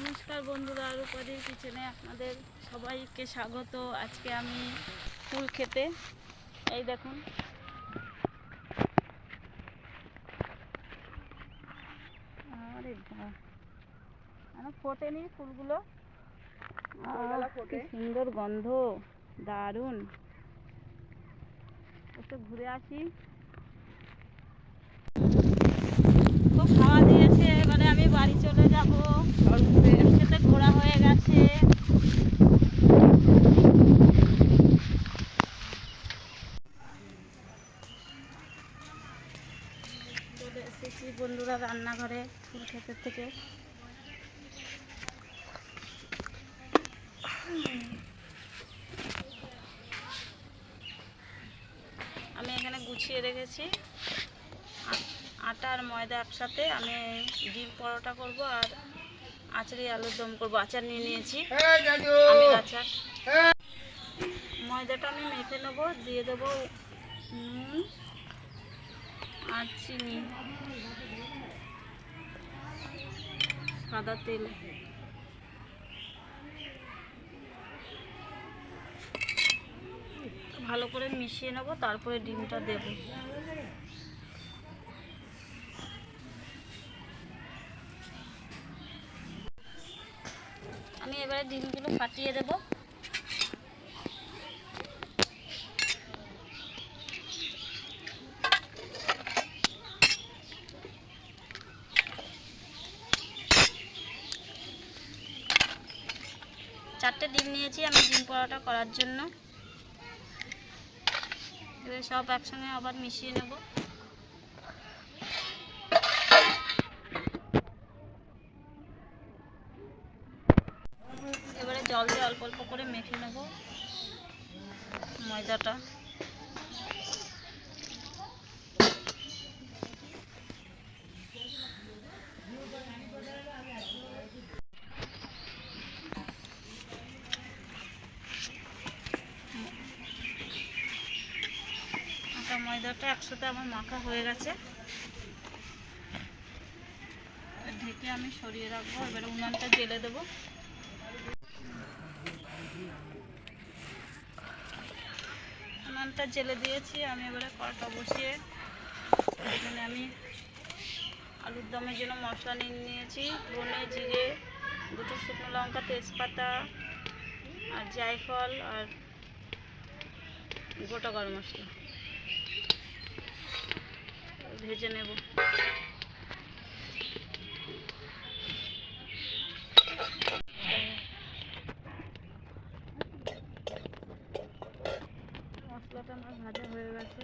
নমস্কার বন্ধুরা, রূপাদির কিচেনে আপনাদের সবাইকে স্বাগত। আজকে আমি ফুল খেতে, এই দেখুন। ফোটেনি ফুলগুলো? সুন্দর গন্ধ, দারুণ। একটু ঘুরে আসি খুব হাওয়া দিয়েছে এবারে আমি বাড়ি চলে যাব খেতে ঘোরা হয়ে গেছে চলে এসেছি বন্ধুরা রান্নাঘরে ফুল থেকে। আমি এখানে গুছিয়ে রেখেছি। আটা আর ময়দা একসাথে আমি ডিম পরোটা করব আর আচারি আলুর দম করব। আচার নিয়ে নিয়েছি। আচার। ময়দাটা আমি মেখে নেব দিয়ে দেবো নুন আর চিনি। সাদা তেল। ভালো করে মিশিয়ে নেব তারপরে ডিমটা দেব। আমি এবারে ডিমগুলো ফাটিয়ে দেব চারটে ডিম নিয়েছি আমি পরোটা করার জন্য। সব একসঙ্গে আবার মিশিয়ে নেব। এবারে জল দিয়ে অল্প অল্প করে মেখে নেব ময়দাটা আটা ময়দাটা একসাথে আমার মাখা হয়ে গেছে। ঢেকে আমি সরিয়ে রাখব, এবারে উনানটা জেলে দেবো। উনানটা জেলে দিয়েছি, আমি এবারে কড়াটা বসিয়ে এখানে আমি আলুর দমের জন্য মশলা নিয়ে নিয়েছি, ধনে, জিরে, দুটো শুকনো লঙ্কা, তেজপাতা আর জায়ফল আর গোটা গরম মশলা। ভেজে নেব। মশলাটা আমার ভাজা হয়ে গেছে।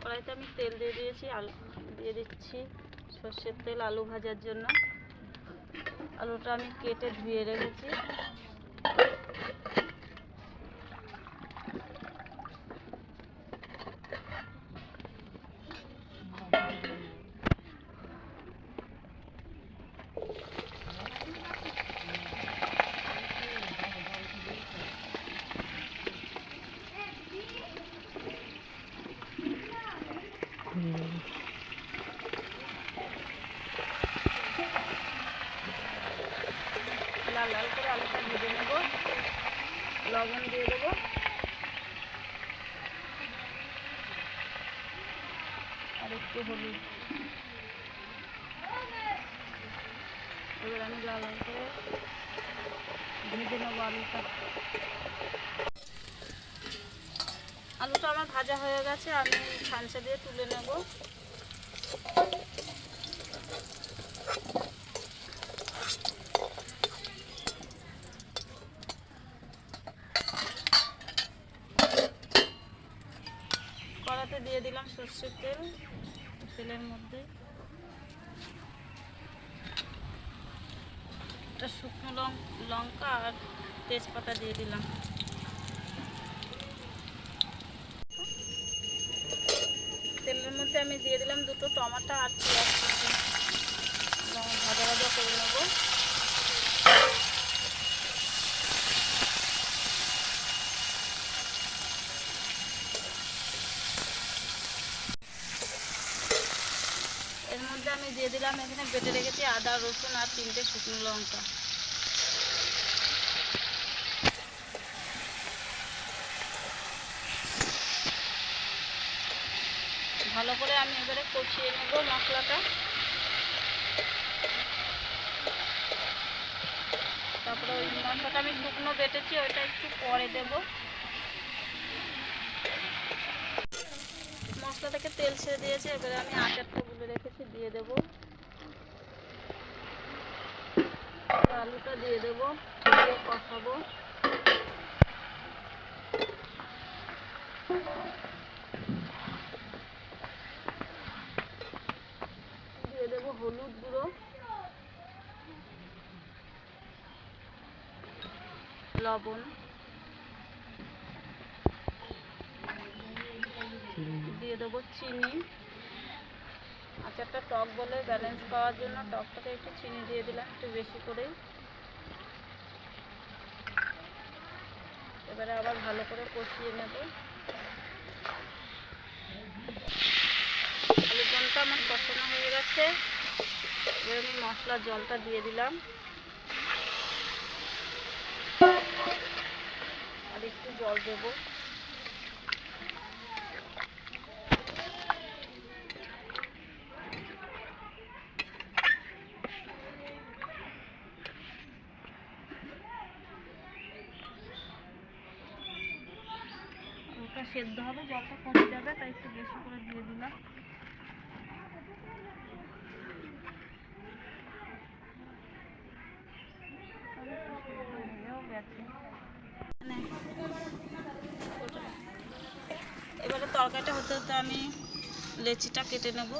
কড়াইতে আমি তেল দিয়ে দিয়েছি, আলু দিয়ে দিচ্ছি। সর্ষের তেল আলু ভাজার জন্য। আলুটা আমি কেটে ধুয়ে রেখেছি লাল লাল করে আলুটা ভেজে নেব লবণ দিয়ে দেবো আর একটু হলুদ এবার আমি আলুটা। আমার ভাজা হয়ে গেছে, আমি ছানসা দিয়ে তুলে নেব। কড়াতে দিয়ে দিলাম সর্ষের তেল, তেলের মধ্যে। একটা শুকনো লঙ্কা আর তেজপাতা দিয়ে দিলাম। তেলের মধ্যে আমি দিয়ে দিলাম দুটো টমাটো আর পেঁয়াজ ভাজা ভাজা করে নেব। আমি এখানে বেটে রেখেছি আদা, রসুন আর তিনটে শুকনো লঙ্কা। ভালো করে আমি এবারে কষিয়ে নেব মশলাটা। তারপরে ওই মশলাটা আমি শুকনো বেটেছি, ওইটা একটু পরে দেব। মশলা থেকে তেল ছেড়ে দিয়েছে, এবারে আমি রেখেছি দিয়ে দেব। আলুটা দিয়ে দেব, দিয়ে কষাবো। দিয়ে দেবো হলুদ গুঁড়ো। লবণ। দিয়ে দেবো চিনি। আচারটা টক বলে ব্যালেন্স পাওয়ার জন্য টকটাকে একটু চিনি দিয়ে দিলাম, একটু বেশি করেই। এবারে আবার ভালো করে কষিয়ে নেব। আলুর দমটা আমার কষানো হয়ে গেছে। এবার আমি মশলার জলটা দিয়ে দিলাম। আর একটু জল দেবো। জলটা কমে যাবে, তাই একটু বেশি করে দিয়ে দিলাম। এবারে তরকারিটা হতে হতে আমি লেচিটা কেটে নেব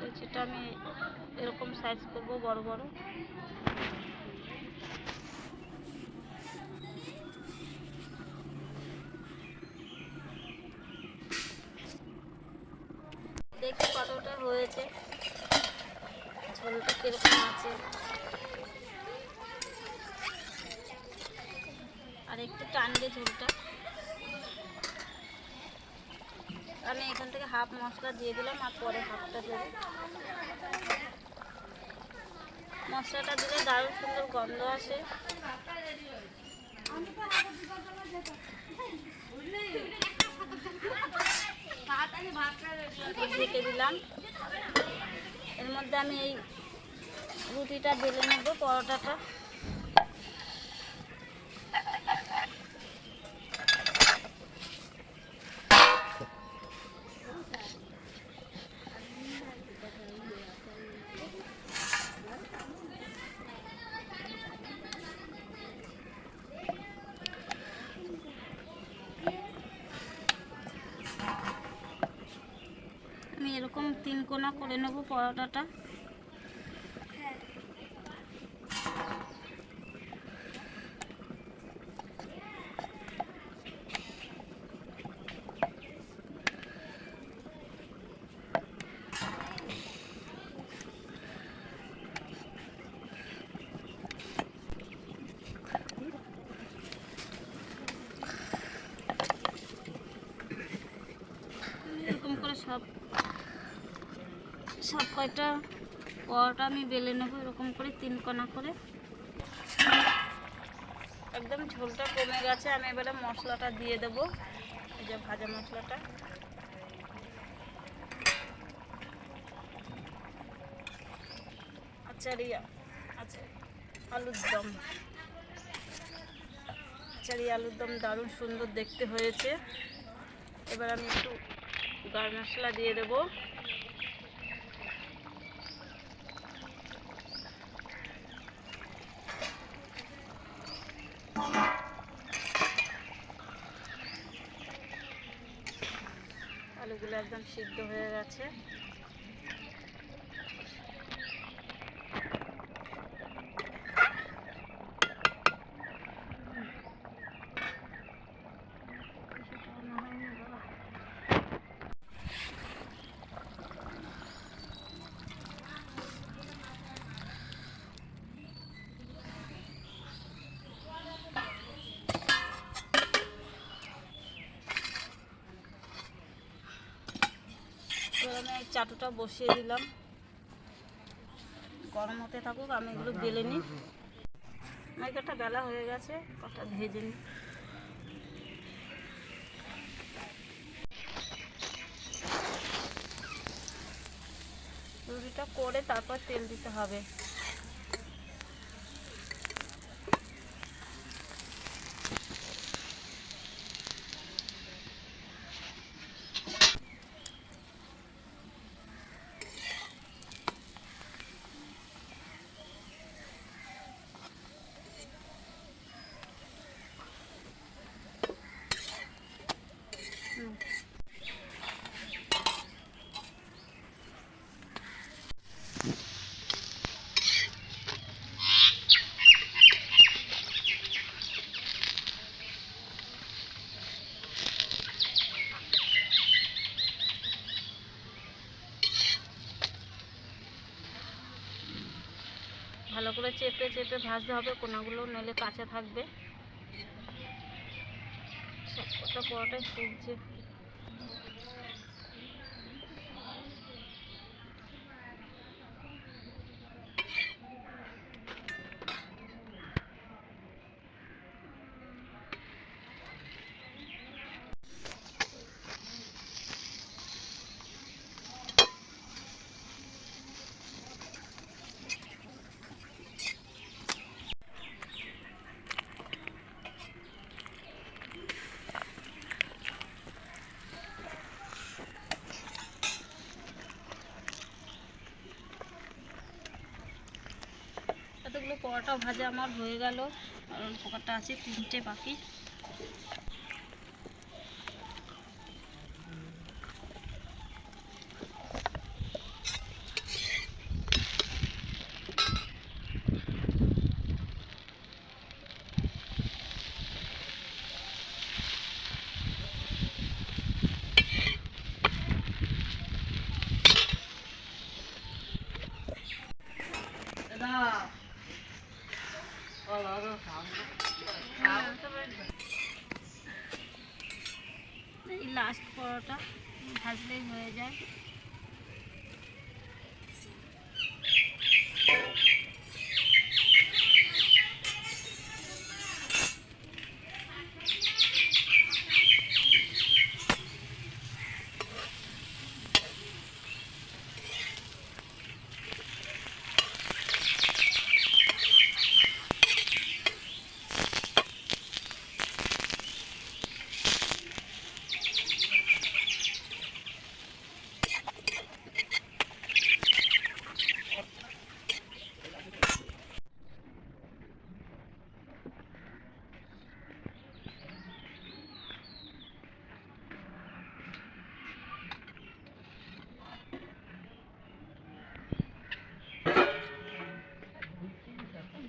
লেচিটা আমি এরকম সাইজ করব, বড় বড়। দেখি কতটা হয়েছে। ঝোলটা কীরকম আছে। আর একটু টানবে ঝোলটা আমি এখান থেকে হাফ মশলা দিয়ে দিলাম আর পরে হাফটা দেবো। মশলাটা দিলে দারুণ সুন্দর গন্ধ আসে। দিলাম। এর মধ্যে আমি এই রুটিটা ঢেলে নেব পরোটাটা। করে নেব পরোটাটা এরকম করে সব সব কয়টা পরোটা আমি বেলে নেব, এরকম করে তিন কণা করে। একদম ঝোলটা কমে গেছে, আমি এবারে মশলাটা দিয়ে দেব, এই যে ভাজা মশলাটা। আচারিয়া আচ্ছা আলুর দম। আচারি আলুর দম দারুণ সুন্দর দেখতে হয়েছে। এবার আমি একটু গরম মশলা দিয়ে দেবো। আলুগুলো একদম সিদ্ধ হয়ে গেছে। চাটুটা বসিয়ে দিলাম। গরম হতে থাকুক, আমি এগুলো বেলে নিই। মাইকাটা বেলা হয়ে গেছে, কটা ভেজে নিই। রুটিটা করে তারপর তেল দিতে হবে। করে চেপে চেপে ভাজতে হবে কোনাগুলো নইলে কাঁচা থাকবে। সব কটা পরোটাই ফুলছে এতগুলো ভাজা আমার হয়ে গেল। পোকাটা আছে তিনটে বাকি এই লাস্ট পরোটা ভাজলেই হয়ে যায়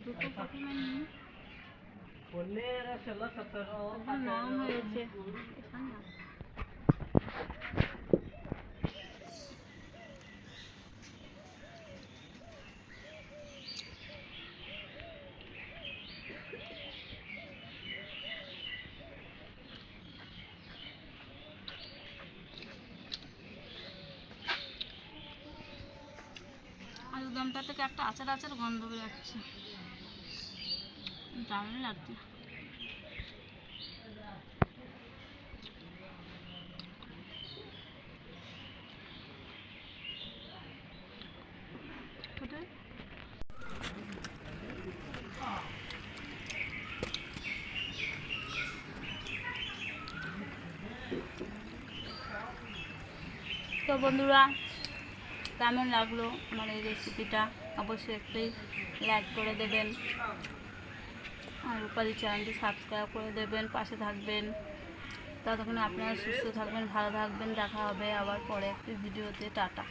দুটো প্রথমে নিই এখন এখানে না। থেকে একটা আচার আচার গন্ধ বেরোচ্ছে দারুণ লাগছে তো বন্ধুরা, কেমন লাগল আমার এই রেসিপিটা অবশ্যই একটি লাইক করে দেবেন। আর রূপালি চ্যানেলটি সাবস্ক্রাইব করে দেবেন, পাশে থাকবেন। ততক্ষণ আপনারা সুস্থ থাকবেন, ভালো থাকবেন। দেখা হবে আবার পরে একটি ভিডিওতে টাটা।